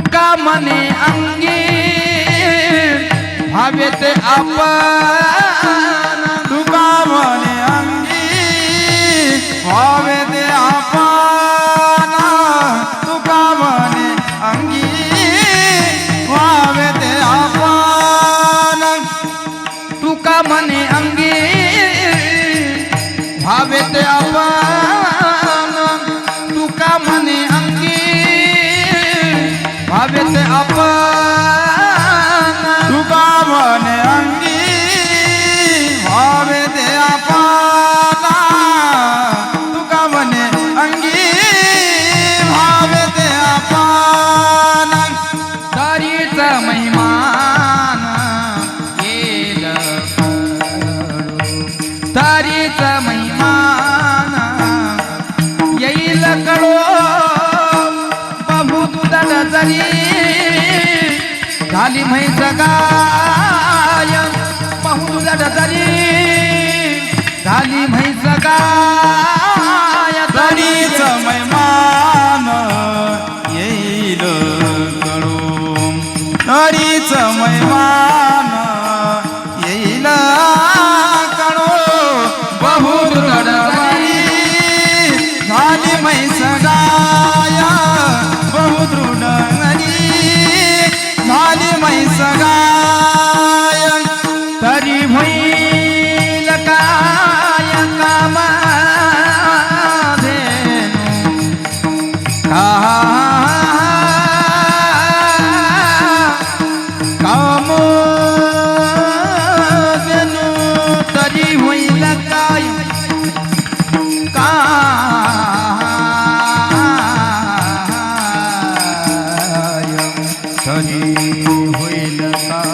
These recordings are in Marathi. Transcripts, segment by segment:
तुका मने अंगी भावेत आप तुका मने अंगी भावे देवीचा महिमान. येईल कळो बाबू तुला जरी झाली म्हैस गाय पाहू तुला जरी झाली म्हैस गाय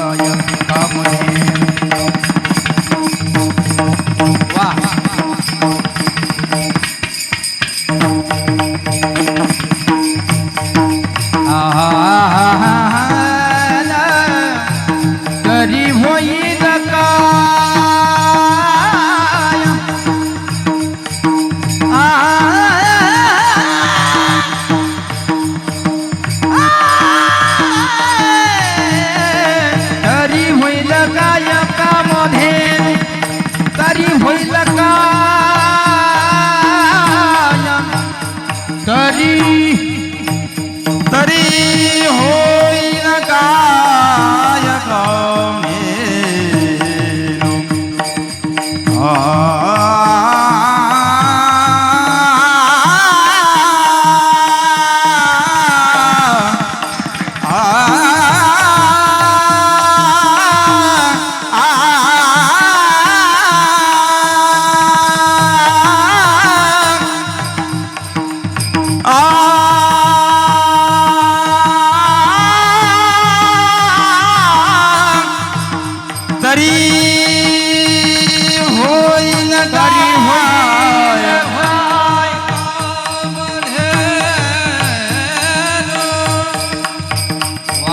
નારાયણ કામદેવ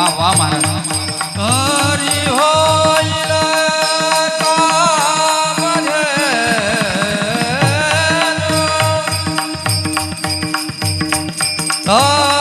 વાહ વાહ મહારાજ હરી હોય Oh